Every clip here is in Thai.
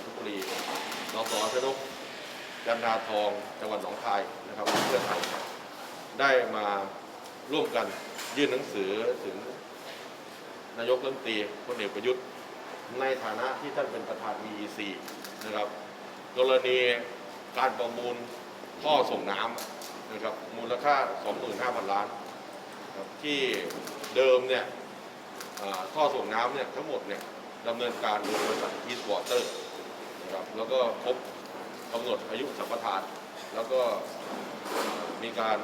นทบุรีสสชนกจันทาทอง จังหวัดหนองคายนะครับเพื่อไทยได้มาร่วมกันยื่นหนังสือถึงนายกรัฐมนตรีพลเอกประยุทธ์ในฐานะที่ท่านเป็นประธาน EEC นะครับ กรณีการประมูลท่อส่งน้ำนะครับมูลค่า 25,000 ล้านครับที่เดิมเนี่ยท่อส่งน้ำเนี่ยทั้งหมดเนี่ยดำเนินการโดยบริษัท East Water นะครับแล้วก็ครบกำหนดอายุสัมปทาน แล้วก็มีการ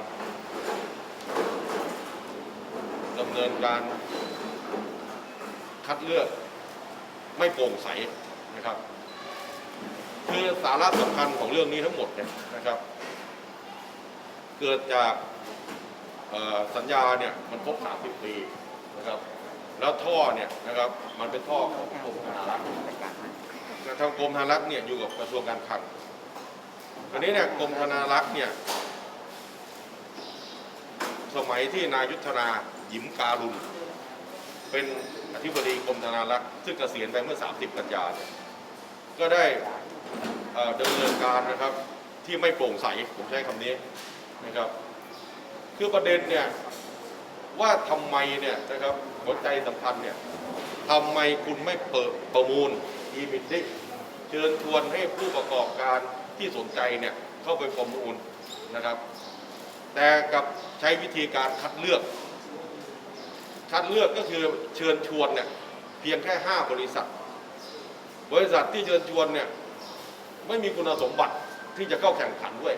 ดำเนินการคัดเลือกไม่โปร่งใสนะครับ คือสาระสำคัญของเรื่องนี้ทั้งหมดเนี่ยนะครับ เกิดจากสัญญาเนี่ยมันครบ 30 ปีนะครับ แล้วท่อเนี่ยนะครับมันเป็นท่อของกรมธนารักษ์ ทางกรมธนารักษ์เนี่ยอยู่กับกระทรวงการคลังอันนี้เนี่ยกรมธนารักษ์เนี่ยสมัยที่นายุทธนาหยิมการุณเป็นอธิบดีกรมธนารักษ์ซึ่งเกษียณไปเมื่อ 30 กันยายนเนี่ยก็ได้ดำเนินการนะครับที่ไม่โปร่งใสผมใช้คำนี้นะครับคือประเด็นเนี่ยว่าทำไมเนี่ยนะครับหัวใจสำคัญเนี่ยทำไมคุณไม่เปิดประมูล e b i d d i n g เชิญชวนให้ผู้ประกอบการที่สนใจเนี่ยเข้าไปประมูลนะครับ แต่กับใช้วิธีการคัดเลือก คัดเลือกก็คือเชิญชวนเนี่ยเพียงแค่ 5 บริษัท บริษัทที่เชิญชวนเนี่ยไม่มีคุณสมบัติที่จะเข้าแข่งขันด้วย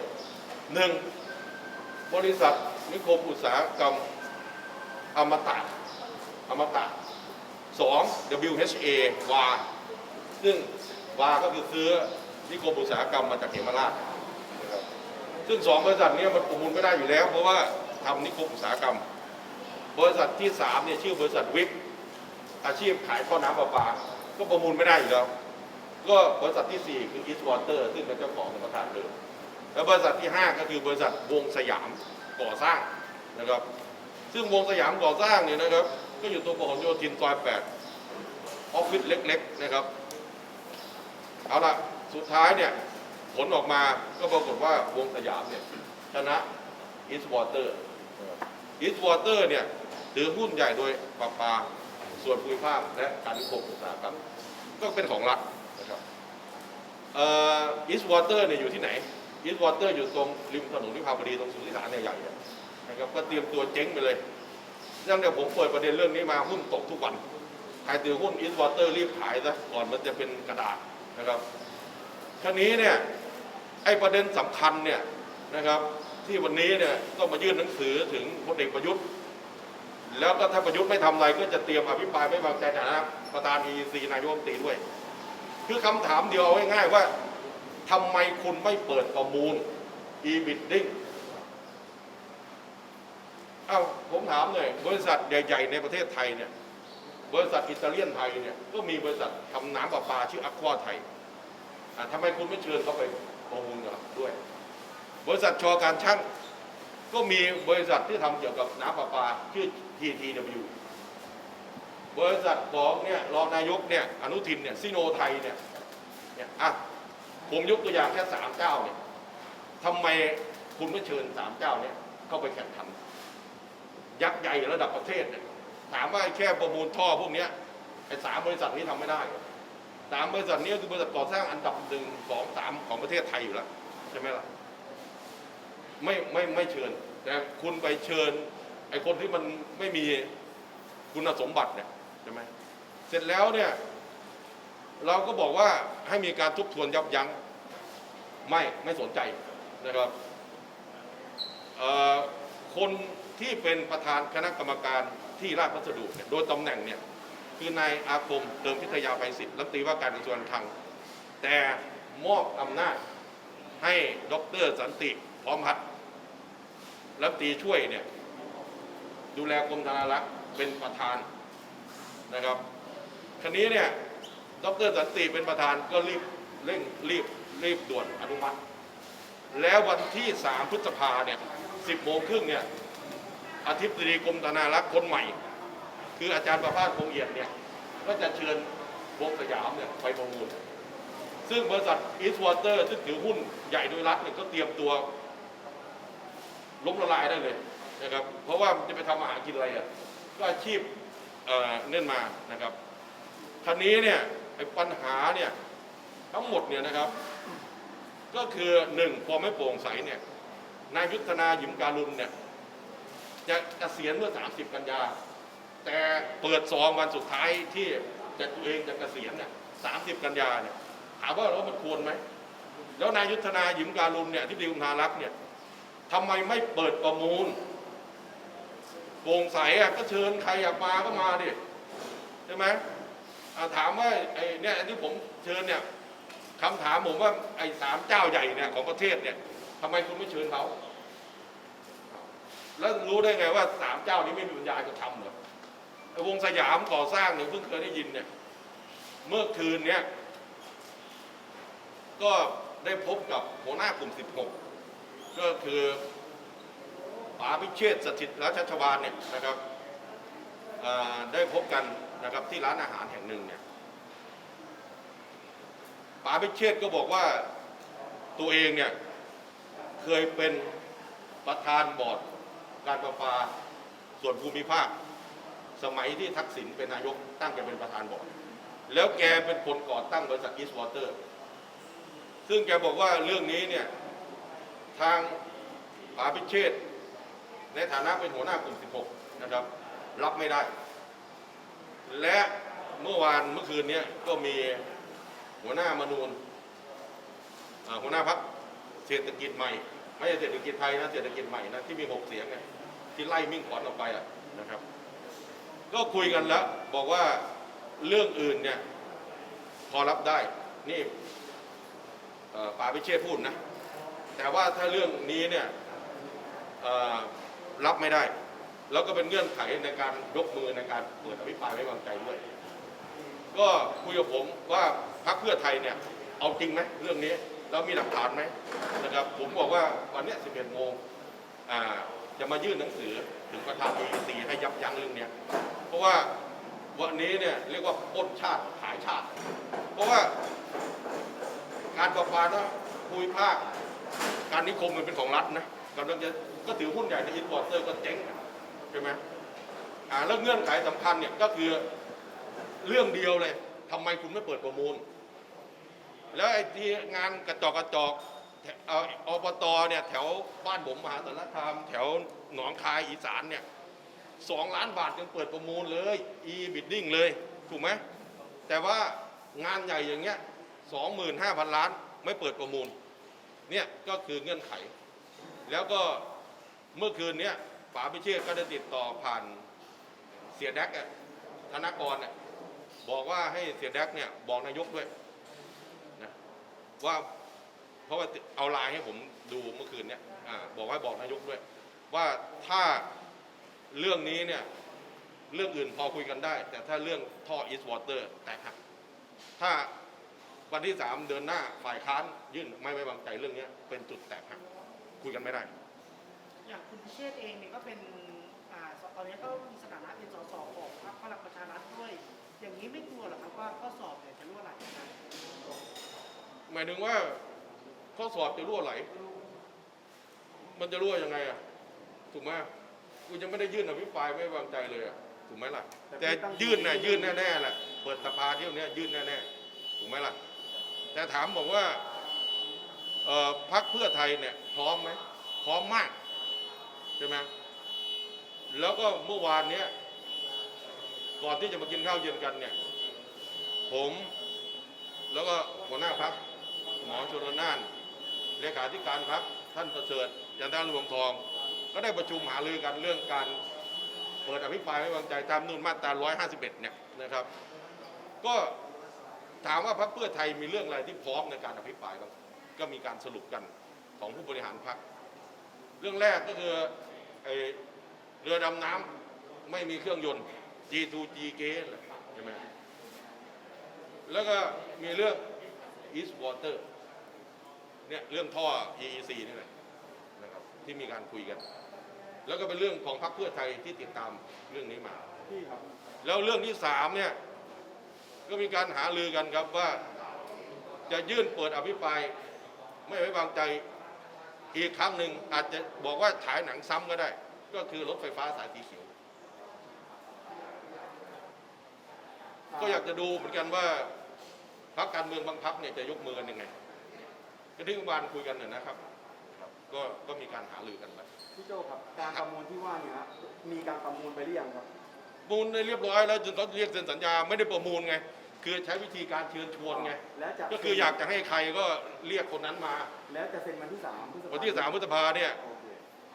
หนึ่งบริษัทนิคมอุตสาหกรรมอมตะอมตะสอง WHA วาซึ่ง วาก็คือซื้อนิคมอุตสาหกรรมมาจากเหมราชนะครับซึ่งสองบริษัทนี้มันประมูลไม่ได้อยู่แล้ว เพราะว่าทำนิคมอุตสาหกรรม บริษัทที่สามเนี่ยชื่อบริษัทวิกอาชีพขายท่อน้ำประปา ก็ประมูลไม่ได้อยู่แล้ว ก็บริษัทที่สี่คือ East Water ซึ่งเป็นเจ้าของเป็นประธานเดิมแล้วบริษัทที่ห้าก็คือบริษัทวงสยามก่อสร้างนะครับ ซึ่งวงสยามก่อสร้างเนี่ยนะครับ ก็อยู่ตรงพหลโยธินซอยแปดออฟฟิศเล็ก ๆ นะครับ เอาละสุดท้ายเนี่ยผลออกมาก็ปรากฏว่าวงสยามเนี่ยชนะ East Water อีสวอเตอร์เนี่ยถือหุ้นใหญ่โดยปาปาส่วนภูมิภาคและการนิคมอุตสาหกรรมก็เป็นของรัฐนะครับอีสวอเตอร์เนี่ยอยู่ที่ไหนอีสวอเตอร์อยู่ตรงริมถนนวิภาวดีตรงสุทธิสารใหญ่ๆนี่นะครับก็เตรียมตัวเจ๊งไปเลยตั้งแต่ผมเปิดประเด็นเรื่องนี้มาหุ้นตกทุกวัน ใครถือหุ้นอีสวอเตอร์รีบขายซะก่อนมันจะเป็นกระดาษ นะครับครานี้เนี่ยไอ้ประเด็นสำคัญเนี่ยนะครับที่วันนี้เนี่ยต้องมายื่นหนังสือถึงพลเอกประยุทธ์ แล้วก็ถ้าประยุทธ์ไม่ทำอะไรก็จะเตรียมอภิปรายไม่วางใจในฐานะประธาน EC นายกรัฐมนตรีด้วย คือคำถามเดียวเอาง่ายๆว่าทำไมคุณไม่เปิดประมูล e-bidding เอ้าผมถามหน่อยบริษัทใหญ่ ๆ ในประเทศไทยเนี่ย บริษัทอิตาเลียนไทยเนี่ยก็มีบริษัททำน้ำประปาชื่ออควาไทยอะทำไมคุณไม่เชิญเขาไปประมูลกับด้วย บริษัทชอการช่างก็มีบริษัทที่ทำเกี่ยวกับน้ำประปาชื่อ TTW บริษัทของเนี่ยรองนายกเนี่ยอนุทินเนี่ยซิโนไทยเนี่ยเนี่ยอะผมยกตัวอย่างแค่สามเจ้าเนี่ยทำไมคุณไม่เชิญสามเจ้าเนี่ยเข้าไปแข่งขันยักษ์ใหญ่ระดับประเทศเนี่ย ถามว่าไอ้แค่ประมูลท่อพวกนี้ไอ้สามบริษัทนี้ทำไม่ได้สามบริษัทนี้คือบริษัทก่อสร้างอันดับหนึ่งสองสามของประเทศไทยอยู่แล้วใช่ไหมล่ะไม่ไม่ไม่เชิญแต่คุณไปเชิญ ไอ้คนที่มันไม่มีคุณสมบัติเนี่ยใช่ไหมเสร็จแล้วเนี่ย เราก็บอกว่าให้มีการทบทวนยับยั้งไม่ไม่สนใจนะครับคนที่เป็นประธานคณะกรรมการ ที่ราชพัสดุเนี่ยโดยตำแหน่งเนี่ยคือนายอาคมเติมพิทยาภัยศิษย์รัฐตีว่าการกระทรวงการคลัง แต่มอบอำนาจให้ดรสันติพร้อมพัฒน์รัฐตีช่วยเนี่ยดูแลกรมธนารักษ์เป็นประธานนะครับคันนี้เนี่ยดรสันติเป็นประธานก็รีบเร่งรีบรีบด่วนอนุมัติ แล้ววันที่ 3 พฤษภาเนี่ย 10โมงครึ่งเนี่ย อธิบดีกรมธนารักษ์คนใหม่ คืออาจารย์ประภาสคงเอียดเนี่ยก็จะเชิญวงสยามเนี่ยไปประมูล ซึ่งบริษัทอีสวอเตอร์ซึ่งถือหุ้นใหญ่โดยรัฐเนี่ยก็เตรียมตัวล้มละลายได้เลยนะครับ เพราะว่ามันจะไปทำอาหารกินอะไรอะก็อาชีพเอ่อเนื่นมานะครับคันนี้เนี่ยไอ้ปัญหาเนี่ยทั้งหมดเนี่ยนะครับ ก็คือหนึ่งความไม่โปร่งใสเนี่ยนายยุทธนาหยิมการุณเนี่ย จะเกษียณเมื่อ 30 กันยา แต่เปิดซองวันสุดท้ายที่จะตัวเองจะเกษียณเนี่ย30กันยาเนี่ยถามว่าแล้วมันควรไหม แล้วนายยุทธนาหยิมการุณเนี่ยที่ดีกุมภารักษ์เนี่ยทำไมไม่เปิดประมูลโปร่งใสอะก็เชิญใครอยากมาก็มาดิใช่ไหมถามว่าไอ้เนี่ยที่ผมเชิญเนี่ยคำถามผมว่าไอ้สามเจ้าใหญ่เนี่ยของประเทศเนี่ยทำไมคุณไม่เชิญเขา แล้วรู้ได้ไงว่าสามเจ้านี้ไม่มีปัญญาจะทำเหรอวงสยามก่อสร้างเนี่ยเพิ่งเคยได้ยินเนี่ย เมื่อคืนเนี่ยก็ได้พบกับหัวหน้ากลุ่ม 16 ก็คือป๋าพิเชษสถิตรัชชวานเนี่ยนะครับได้พบกันนะครับที่ร้านอาหารแห่งหนึ่งเนี่ยป๋าพิเชษก็บอกว่าตัวเองเนี่ยเคยเป็นประธานบอร์ด การประปาส่วนภูมิภาค สมัยที่ทักษิณเป็นนายกตั้งแกเป็นประธานบอร์ดแล้วแกเป็นคนก่อตั้งบริษัทอีสวอเตอร์ซึ่งแกบอกว่าเรื่องนี้เนี่ยทางปาพิเชษในฐานะเป็นหัวหน้ากลุ่ม 16 นะครับ รับไม่ได้ และเมื่อวานเมื่อคืนเนี้ก็มีหัวหน้ามนูนหัวหน้าพักเศรษฐกิจใหม่ ไม่ใช่เศรษฐกิจไทยนะเศรษฐกิจใหม่นะที่มีหกเสียงไง ที่ไล่มิ่งขวัญออกไปอะนะครับ ก็คุยกันแล้ว บอกว่าเรื่องอื่นเนี่ยพอรับได้นี่ป๋าพิเชษพูดนะ แต่ว่าถ้าเรื่องนี้เนี่ยรับไม่ได้ แล้วก็เป็นเงื่อนไขในการยกมือในการเปิดอภิปรายไม่วางใจด้วย ก็คุยกับผมว่าพรรคเพื่อไทยเนี่ยเอาจริงไหมเรื่องนี้แล้วมีหลักฐานไหมนะครับ ผมบอกว่าวันนี้11โมงอ่า จะมายื่นหนังสือถึงประธาน EC ให้ยับยั้งเรื่องนี้เพราะว่าวันนี้เนี่ยเรียกว่าปล้นชาติขายชาติ เพราะว่าการประปานะภูมิภาค การนิคมมันเป็นของรัฐนะกำลังจะก็ถือหุ้นใหญ่ในอินพอร์เตอร์ก็เจ๊งใช่ไหมอ่าแล้วเงื่อนไขสำคัญเนี่ยก็คือเรื่องเดียวเลยทำไมคุณไม่เปิดประมูล แล้วไอ้ที่งานกระจอกกระจอกเอ่ออบตเนี่ยแถวบ้านผมมหาสารคามแถว หนองคายอีสานเนี่ยสองล้านบาทยังเปิดประมูลเลย e bidding เลยถูกไหมแต่ว่างานใหญ่อย่างเงี้ยสองหมื่นห้าพันล้านไม่เปิดประมูลเนี่ยก็คือเงื่อนไข แล้วก็เมื่อคืนเนี้ยป๋าพิเชษก็ได้ติดต่อผ่านเสียแดกอะธนกรเนี่ยบอกว่าให้เสียแดกเนี่ยบอกนายกด้วยนะว่าเพราะว่าเอาไลน์ให้ผมดูเมื่อคืนเนี่ยอาบอกว่าบอกนายกด้วย ว่าถ้าเรื่องนี้เนี่ยเรื่องอื่นพอคุยกันได้ แต่ถ้าเรื่องท่ออีสวอเตอร์แตกหักถ้าวันที่สามเดือนหน้าฝ่ายค้านยื่นไม่ไว้วางใจเรื่องเนี้ยเป็นจุดแตกหักคุยกันไม่ได้ อย่างคุณพิเชษเองเนี่ยก็เป็นอ่าตอนนี้ก็มีสถานะเป็นสสของพรรคพลังประชารัฐด้วย อย่างนี้ไม่กลัวเหรอครับว่าข้อสอบเนี่ยจะรั่วไหลนะครับหมายถึงว่าข้อสอบจะรั่วไหล มันจะรั่วยังไงอะ ถูกไหมกูยังไม่ได้ยื่นอภิปรายไม่ไว้วางใจเลยอะถูกไหมล่ะ แต่ยื่นน่ะยื่นแน่ๆแหละเปิดสภาเที่ยวเนี้ยยื่นแน่ๆถูกไหมล่ะ แต่ถามบอกว่าเอ่อพักเพื่อไทยเนี่ยพร้อมไหมพร้อมมากใช่ไหมแล้วก็เมื่อวานเนี้ยก่อนที่จะมากินข้าวเย็นกันเนี่ย ผม แล้วก็หัวหน้าพักหมอชนละนานเลขาธิการพักท่านประเสริฐยันทารวงทอง ก็ได้ประชุมหารือกันเรื่องการเปิดอภิปรายไม่วางใจตามนูนมาตรา 151 เนี่ยนะครับ ก็ถามว่าพรรคเพื่อไทยมีเรื่องอะไรที่พร้อมในการอภิปรายบ้างก็มีการสรุปกันของผู้บริหารพรรคเรื่องแรกก็คือเรือดำน้ำไม่มีเครื่องยนต์ G2G เกสใช่ไหมแล้วก็มีเรื่อง East Water เนี่ยเรื่องท่อ EEC นี่แหละ ที่มีการคุยกัน แล้วก็เป็นเรื่องของพรรคเพื่อไทยที่ติดตามเรื่องนี้มา พี่ครับแล้วเรื่องที่สามเนี่ยก็มีการหาลือกันครับว่าจะยื่นเปิดอภิปรายไม่ไว้วางใจอีกครั้งหนึ่งอาจจะบอกว่าฉายหนังซ้ำก็ได้ ก็คือรถไฟฟ้าสายสีเขียว ก็อยากจะดูเหมือนกันว่าพรรคการเมืองบางพรรคเนี่ยจะยกมือกันยังไงก็ที่เมื่อวานคุยกันน่ยนะครับครับ ก็ก็มีการหาลือกันไปพี่โจครับการประมูลที่ว่าเนี่ยฮะมีการประมูลไปหรือยังครับ ประมูลได้เรียบร้อยแล้วจนเขาเรียกเซ็นสัญญาไม่ได้ประมูลไง คือใช้วิธีการเชิญชวนไง แล้วจะก็คืออยากจะให้ใครก็เรียกคนนั้นมา แล้วจะเซ็นวันที่สามพฤษภาวันที่สามพฤษภาเนี่ยโอเค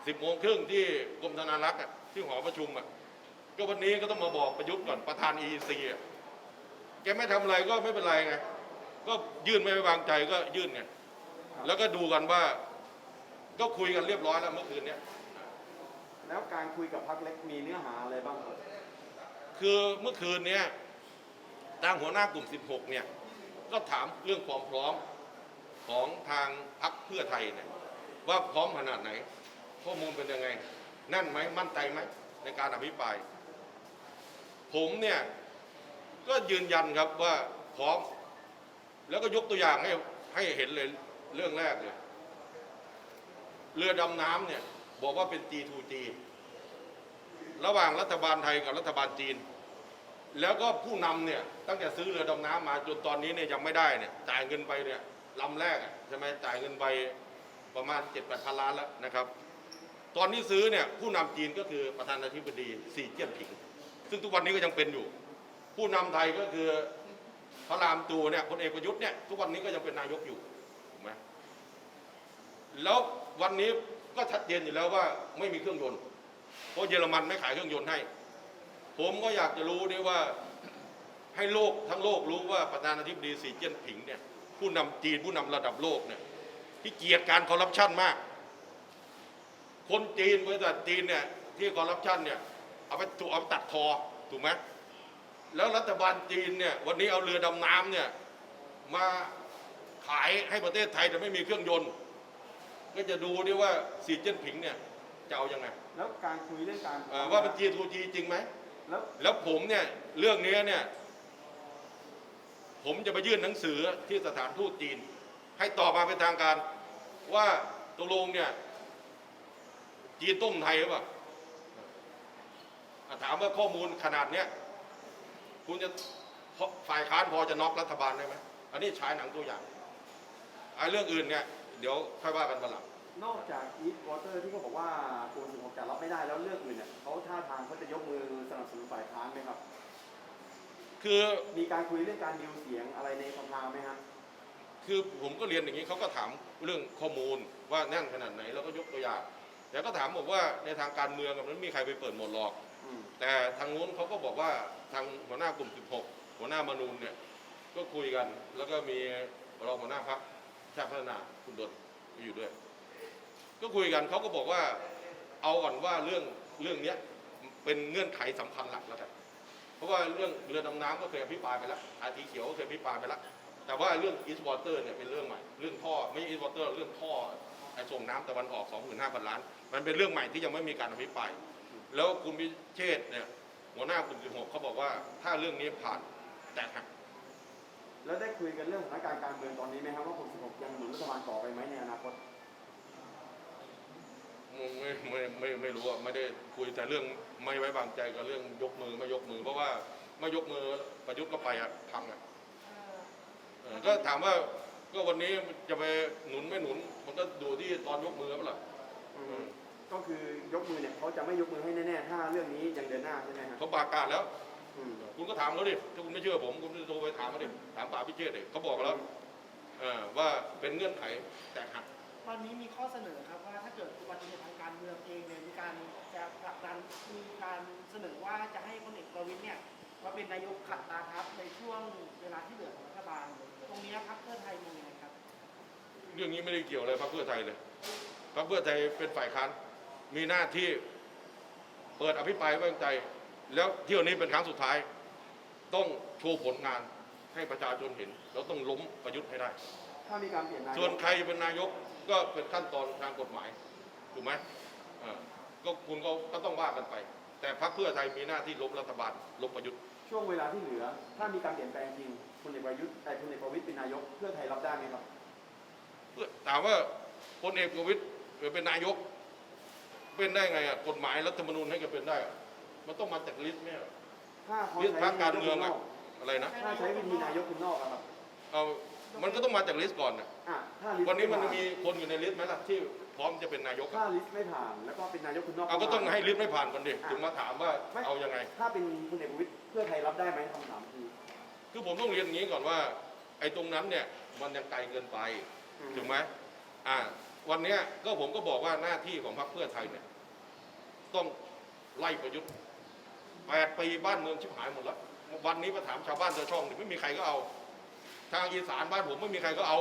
สิบโมงครึ่งที่กรมธนารักษ์อะที่หอประชุมอะก็วันนี้ก็ต้องมาบอกประยุทธ์ก่อนประธาน EEC อะแกไม่ทำอะไรก็ไม่เป็นไรไง ก็ยื่นไม่ไว้วางใจก็ยื่นไง แล้วก็ดูกันว่า ก็คุยกันเรียบร้อยแล้วเมื่อคืนเนี้ยแล้วการคุยกับพรรคเล็กมีเนื้อหาอะไรบ้างครับคือเมื่อคืนเนี้ยทางหัวหน้ากลุ่ม 16 เนี่ย ก็ถามเรื่องความพร้อมของทางพรรคเพื่อไทยเนี่ยว่าพร้อมขนาดไหน ข้อมูลเป็นยังไงแนั่นไหมมั่นใจไหมในการอภิปราย ผมเนี่ยก็ยืนยันครับว่าพร้อม แล้วก็ยกตัวอย่างให้ให้เห็นเลยเรื่องแรกเลย เรือดำน้ำเนี่ยบอกว่าเป็น G2G ระหว่างรัฐบาลไทยกับรัฐบาลจีน แล้วก็ผู้นำเนี่ยตั้งแต่ซื้อเรือดำน้ำมาจนตอนนี้เนี่ยยังไม่ได้เนี่ยจ่ายเงินไปเนี่ยลำแรกใช่ไหมจ่ายเงินไปประมาณ7จ็ดแปดพันล้านแล้วนะครับ ตอนนี้ซื้อเนี่ยผู้นำจีนก็คือประธานาธิบดีสีเจี้ยนผิง ซึ่งทุกวันนี้ก็ยังเป็นอยู่ ผู้นำไทยก็คือพระรามตูเนี่ยพลเอกประยุทธ์เนี่ยทุกวันนี้ก็ยังเป็นนายกอยู่ถูกไหมแล้ว วันนี้ก็ชัดเจนอยู่แล้วว่าไม่มีเครื่องยนต์เพราะเยอรมันไม่ขายเครื่องยนต์ให้ ผมก็อยากจะรู้ด้วยว่าให้โลกทั้งโลกรู้ว่าประธานาธิบดีสีเจิ้นผิงเนี่ยผู้นำจีนผู้นำระดับโลกเนี่ยที่เกลียดการคอร์รัปชันมาก คนจีนบริษัทจีนเนี่ยที่คอร์รัปชันเนี่ยเอาไปถูกเอาไปตัดคอถูกไหมแล้วรัฐบาลจีนเนี่ยวันนี้เอาเรือดำน้ำเนี่ยมาขายให้ประเทศไทยแต่ไม่มีเครื่องยนต์ ก็จะดูด้วยว่าสีเจิ้นผิงเนี่ยจะเอายังไงแล้วการคุยเรื่องการเอ่อว่าเป็น G2G จริงไหม แล้วแล้วผมเนี่ยเรื่องนี้เนี่ย ผมจะไปยื่นหนังสือที่สถานทูตจีน ให้ตอบมาเป็นทางการว่าตกลงเนี่ย จีนต้มไทยหรือเปล่าอะถามว่าข้อมูลขนาดเนี้ยคุณจะฝ่ายค้านพอจะน็อกรัฐบาลได้ไหมอันนี้ฉายหนังตัวอย่างไอ้เรื่องอื่นเนี่ย เดี๋ยวค่อยว่ากันวันหลัง นอกจากอีทวอเตอร์ที่เขาบอกว่าปูนสิบหกจะรับไม่ได้แล้วเรื่องอื่นเนี่ยเขาท่าทางเขาจะยกมือสนับสนุนฝ่ายค้านไหมครับ คือมีการคุยเรื่องการดิวเสียงอะไรในสภาไหมฮะคือผมก็เรียนอย่างนี้เขาก็ถามเรื่องข้อมูลว่าแน่นขนาดไหนแล้วก็ยกตัวอย่างแต่ก็ถามบอกว่าในทางการเมืองอะมันไม่มีใครไปเปิดหมดหรอก อืมแต่ทางนู้นเขาก็บอกว่าทางหัวหน้ากลุ่ม 16 หัวหน้ามนูนเนี่ยก็คุยกัน แล้วก็มีรองหัวหน้าพัก ชาติพัฒนาคุณดลอยู่ด้วย ก็คุยกันเขาก็บอกว่า เอาก่อนว่าเรื่องเรื่องเนี้ยเป็นเงื่อนไขสำคัญหลักแล้วกันเพราะว่าเรื่องเรือดำน้ำก็เคยอภิปรายไปแล้วอาทีเขียวก็เคยอภิปรายไปแล้วแต่ว่าเรื่อง East Water เนี่ยเป็นเรื่องใหม่ เรื่องท่อไม่ใช่ East Water เรื่องท่อไอส่งน้ำตะวันออก 25,000 ล้าน มันเป็นเรื่องใหม่ที่ยังไม่มีการอภิปราย แล้วคุณพิเชษเนี่ยหัวหน้ากลุ่ม16เขาบอกว่าถ้าเรื่องนี้ผ่านแตกหัก แล้วได้คุยกันเรื่องสถานการณ์การเมืองตอนนี้ไหมครับว่าปูนสิบหกยังหนุนรัฐบาลต่อไปไหมในอนาคตไม่ไม่ไม่ไม่รู้อะไม่ได้คุยแต่เรื่องไม่ไว้วางใจกับเรื่องยกมือไม่ยกมือ เพราะว่าไม่ยกมือประยุทธ์ก็ไปอะพังอะเออก็ถามว่าก็วันนี้จะไปหนุนไม่หนุน มันก็ดูที่ตอนยกมือเปล่าอืมก็คือยกมือเนี่ยเขาจะไม่ยกมือให้แน่ๆถ้าเรื่องนี้ยังเดินหน้าใช่ไหมฮะเขาประกาศแล้วอืม คุณก็ถามเขาดิถ้าคุณไม่เชื่อผมคุณโทรไปถามเขาดิถามป่าพิเชษฐ์ดิเขาบอกแล้วเออว่าเป็นเงื่อนไขแตกหักตอนนี้มีข้อเสนอครับว่าถ้าเกิดอุบัติเหตุทางการเมืองเองเนี่ยมีการจะผลักดันมีการเสนอว่าจะให้พลเอกประวิตยเนี่ยมาเป็นนายกขัดตาทัพในช่วงเวลาที่เหลือของรัฐบาล ตรงนี้ครับเพื่อไทยมองยังไงครับ เรื่องนี้ไม่ได้เกี่ยวอะไรพรรคเพื่อไทยเลยพรรคเพื่อไทยเป็นฝ่ายค้านมีหน้าที่เปิดอภิปรายไม่ไว้วางใจ แล้วเที่ยวนี้เป็นครั้งสุดท้าย ต้องโชว์ผลงานให้ประชาชนเห็น แล้วต้องล้มประยุทธ์ให้ได้ ถ้ามีการเปลี่ยนนายกส่วนใครเป็นนายกก็เป็นขั้นตอนทางกฎหมายถูกไหมอ่าก็คุณก็ก็ต้องว่ากันไป แต่พรรคเพื่อไทยมีหน้าที่ล้มรัฐบาลล้มประยุทธ์ ช่วงเวลาที่เหลือ ถ้ามีการเปลี่ยนแปลงจริงพลเอกประยุทธ์แต่พลเอกประวิตยเป็นนายกเพื่อไทยรับได้ไหมครับ เพื่อถามว่าพลเอกประวิตยเป็นนายก เป็นได้ไงอะกฎหมายรัฐธรรมนูญให้แกเป็นได้อะ มันต้องมาจากลิสต์เนี่ยถ้าเขาลิสต์ใช้พรรคการนายเมืองคนนอะอกอะไรนะถ้าใช้วิธีนายกคนนอกอะครับเอามันก็ต้องมาจากลิสต์ก่อนนะอะถ้าลิสต์วันนี้มันไผ่ามีคนอยู่ในลิสต์ไหมล่ะที่พร้อมจะเป็นนายกถ้าอะลิสต์ไม่ผ่านแล้วก็เป็นนายกคนนอกเอาก็ต้องเข้มให้ลิสต์ไม่ผ่านก่อนดิถึงมาถามว่าเอายังไง ถ้าเป็นพลเอกประวิตยเพื่อไทยรับได้ไหมคำถามคือคือผมต้องเรียนอย่างนี้ก่อนว่า ไอ้ตรงนั้นเนี่ยมันยังไกลเกินไป อืมถูกไหมอ่า วันเนี้ยก็ผมก็บอกว่าหน้าที่ของพรรคเพื่อไทยเนี่ย ต้องไล่ประยุทธ์ แปดปีบ้านเมืองชิบหายหมดแล้ว วันนี้ไปถามชาวบ้านชาวช่องเนี่ยไม่มีใครก็เอา ทางอีสานบ้านผมไม่มีใครก็เอา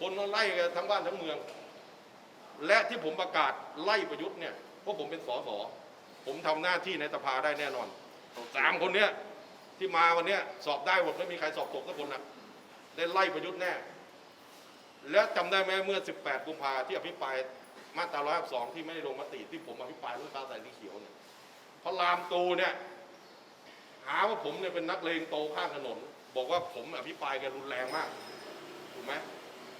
คนก็ไล่กันทั้งบ้านทั้งเมือง และที่ผมประกาศไล่ประยุทธ์เนี่ยเพราะผมเป็นสสผมทำหน้าที่ในสภาได้แน่นอนสามคนเนี้ยที่มาวันเนี้ยสอบได้หมดไม่มีใครสอบตกสักคนนะได้ไล่ประยุทธ์แน่ แล้วจำได้ไหมเมื่อ 18 กุมภาที่อภิปรายมาตรา152 ที่ไม่ได้ลงมติที่ผมอภิปรายเรื่องการใส่สีเขียวเนี่ย พระรามตูเนี่ยหาว่าผมเนี่ยเป็นนักเลงโตข้างถนน บอกว่าผมอภิปรายแกรุนแรงมากถูกไหม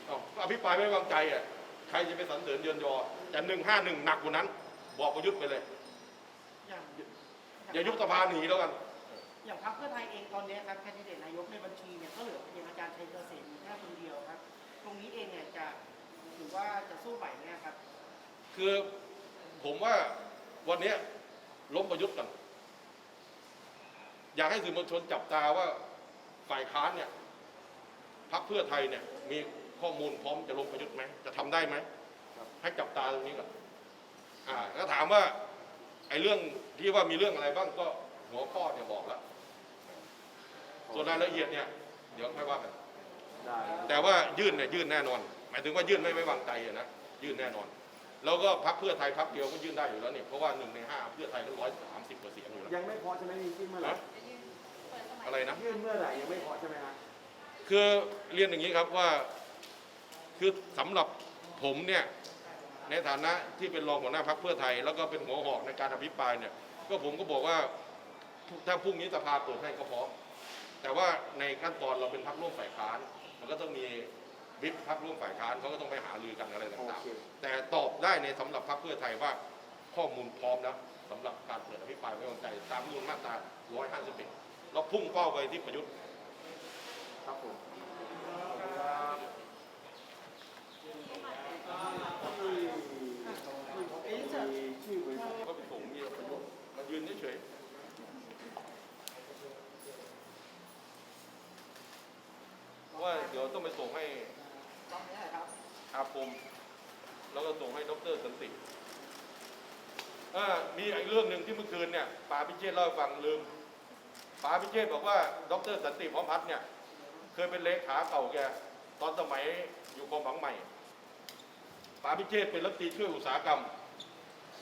เอ้าก็อภิปรายไม่ไว้วางใจอะใครจะไปสรรเสริญเยินยอจะหนึ่งห้าหนึ่งหนักกว่านั้น บอกประยุทธ์ไปเลย อย่างอย่ายุบสภาหนีแล้วกัน อย่างพรรคเพื่อไทยเองตอนนี้ครับแคนดิเดตนายกในบัญชีเนี่ยก็เหลือเพียงอาจารย์ชัยเกษมแค่คนเดียวครับ ตรงนี้เองเนี่ยจะถือว่าจะสู้ไหวไหมครับ คือผมว่าวันเนี้ย ล้มประยุทธ์กัน อยากให้สื่อมวลชนจับตาว่าฝ่ายค้านเนี่ยพรรคเพื่อไทยเนี่ย มีข้อมูลพร้อมจะล้มประยุทธ์ไหมจะทำได้ไหมครับให้จับตาตรงนี้ก่อนอ่าก็ถามว่าไอ้เรื่องที่ว่ามีเรื่องอะไรบ้างก็หัวข้อเนี่ยบอกแล้วส่วนรายละเอียดเนี่ย เดี๋ยวค่อยว่ากันได้แต่ว่ายื่นเนี่ยยื่นแน่นอน หมายถึงว่ายื่นไม่ไว้วางใจอะนะยื่นแน่นอน แล้วก็พักเพื่อไทยพักเดียวก็ยื่นได้อยู่แล้วเนี่ยเพราะว่าหนึ่งในห้าเพื่อไทยก็ร้อยสามสิบกว่าเสียงอยู่แล้วยังไม่พอใช่ไหมมีที่เมื่อไหร่นะอะไรนะยื่นเมื่อไหร่ยังไม่พอใช่ไหมฮะคือเรียนอย่างนี้ครับว่าคือสำหรับผมเนี่ยในฐานะที่เป็นรองหัวหน้าพักเพื่อไทย แล้วก็เป็นหัวหอกในการอภิปรายเนี่ยก็ผมก็บอกว่าถ้าพรุ่งนี้สภาเปิดให้ก็พร้อมแต่ว่าในขั้นตอนเราเป็นพักร่วมฝ่ายค้าน มันก็ต้องมี วิปพักร่วมฝ่ายค้านเขาก็ต้องไปหารือกันอะไรโอต่างเคๆแต่ตอบได้ในสำหรับพรรคเพื่อไทยว่าข้อมูลพร้อมแล้วสำหรับการเปิดอภิปรายไม่ไว้วางใจตามรัฐธรรมนูลมาตรา 151 เราพุ่งเป้าไปที่ประยุทธ์ครับผมที่ที่มีชื่อบริษัทก็ไปส่งเมียประยุทธ์มายืนเฉยๆว่าเดี๋ยวต้องไปส่งให้ตอนนี้ครับ อาคม แล้วก็ส่งให้ดรสันติมีอีกเรื่องหนึ่งที่เมื่อคืนเนี่ยป๋าพิเชษเล่าให้ฟังลืมป๋าพิเชษบอกว่าดรสันติพร้อมพัฒน์เนี่ยเคยเป็นเลขาเก่าแกตอนสมัยอยู่กองผังใหม่ป๋าพิเชษเป็นรัฐมนตรีช่วยอุตสาหกรรม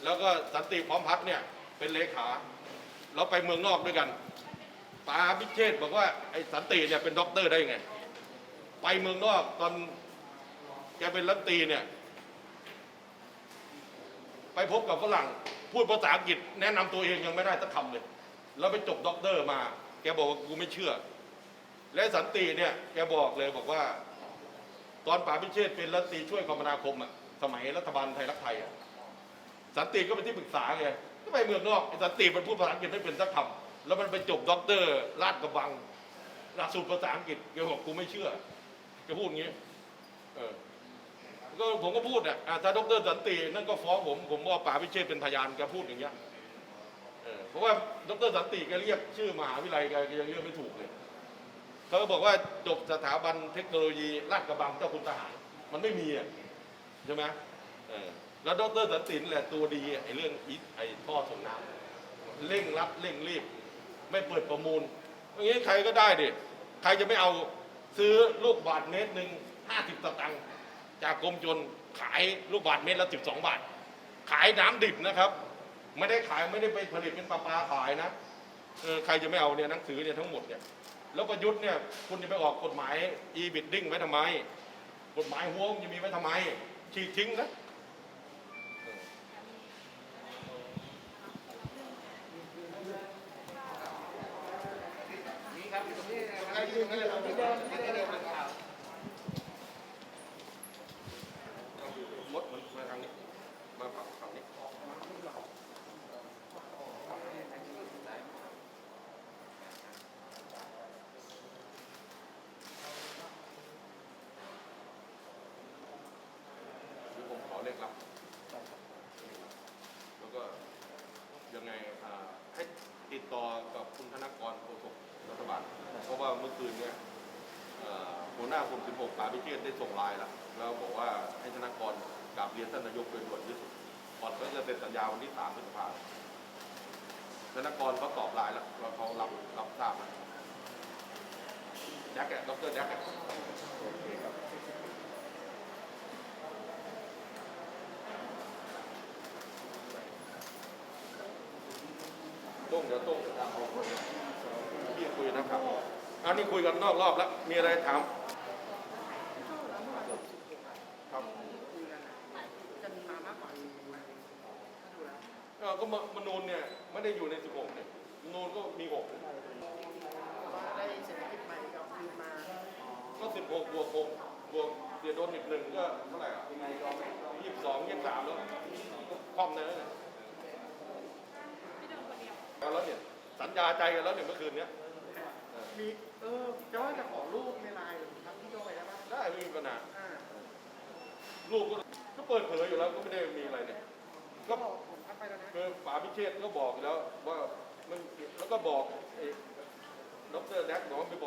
แล้วก็สันติพร้อมพัฒน์เนี่ยเป็นเลขาเราไปเมืองนอกด้วยกันป๋าพิเชษบอกว่าไอ้สันติเนี่ยเป็นด็อกเตอร์ได้ไง ไปเมืองนอกตอน แกเป็นรัฐตีเนี่ย ไปพบกับฝรั่ง พูดภาษาอังกฤษ แนะนำตัวเองยังไม่ได้สักคำเลย แล้วไปจบด็อกเตอร์มา แกบอกว่ากูไม่เชื่อ และสันติเนี่ย แกบอกเลยบอกว่า ตอนป๋าพิเชษเป็นรัฐตีช่วยคมนาคมอะสมัยรัฐบาลไทยรักไทยอะสันติก็เป็นที่ปรึกษาไงก็ไปเมืองนอกสันติมันพูดภาษาอังกฤษไม่เป็นสักคำแล้วมันไปจบด็อกเตอร์ลาดกระบังหลักสูตรภาษาอังกฤษแกบอกกูไม่เชื่อแกพูดอย่างนี้เออ ก็ผมก็พูดอะอะถ้าดรสันตินั่นก็ฟ้องผมผมว่าป๋าพิเชษเป็นพยานแกพูดอย่างเงี้ยเออเพราะว่าดรสันติแกเรียกชื่อมหาวิทยาลัยแกยังเรียกไม่ถูกเลยเขาก็บอกว่าจบสถาบันเทคโนโลยีลาดกระบังเจ้าคุณทหาร มันไม่มีอะใช่ไหมเออแล้วดรสันตินแหละตัวดีไอ้เรื่องอีไอ้ท่อส่งน้ำเร่งรัดเร่งรีบ ไม่เปิดประมูลอย่างนี้ใครก็ได้ดิใครจะไม่เอาซื้อลูกบาทเมตรหนึ่งห้าสิบตางค์ จากกรมชนขายลูกบาทเมตรละสิบสองบาท ขายน้ำดิบนะครับ ไม่ได้ขายไม่ได้ไปผลิตเป็นปลาปลาขายนะเออใครจะไม่เอาเนี่ยหนังสือเนี่ยทั้งหมดเนี่ยแล้วประยุทธ์เนี่ยคุณจะไปออกกฎหมาย e-bidding ไว้ทำไม กฎหมายหัวงจะมีไว้ทำไมฉีดทิ้งนะเออ นี่ครับตรงนี้ใครยืนกันเลยครับที่เดิมที่เดิมครับ มดมันมาทางนี้ มาฝั่งฝั่งนี้เดี๋ยวผมขอเลขลับ แล้วก็ยังไงอ่าให้ติดต่อกับคุณธนกรโฆษกรัฐบาล เพราะว่าเมื่อคืนเนี้ยหัวหน้ากรม16ปราพิเชษได้ส่งไลน์แล้วแล้วบอกว่าให้ธนกรกราบเรียนท่านนายกโดยด่วนที่สุดก่อนก็จะเซ็นสัญญาวันที่3พฤษภาคมธนกรเขาตอบไลน์แล้วแล้วเขารับรับทราบแล้วแจ็คแกดรแจ็คแกต้งเดี๋ยวต้งจะตามผมพี่คุยนะครับ อันนี้คุยกันนอกรอบแล้ว มีอะไรถามครับคุยกันจะมีมามากกว่านี้ไหมถ้าดูแล้วเออก็มมนูนเนี่ยไม่ได้อยู่ใน 16เนี่ยมนูนก็มี6ว่าได้เศรษฐกิจใหม่กับคืนมาก็ 16 บวก6บวกเสียโดนอีกหนึ่งก็เท่าไหร่อะยี่สิบสองยี่สิบสามแล้วก็คล่อมนะเนี่ยแล้วเนี่ยสัญญาใจกันแล้วเนี่ยเมื่อคืนเนี้ยเออมี เออจะว่าจะขอรูปในไลน์ทำที่โยไปได้ป่ะได้ไม่มีปัญหาอ่าลูกก็ก็เปิดเผยอยู่แล้วก็ไม่ได้มีอะไรเนี่ย ก็บอกผมทักไปแล้วนะคือป๋าพิเชษก็บอกอยู่แล้วว่ามันแล้วก็บอกไอ้ดรแดกบอกว่าไปบอก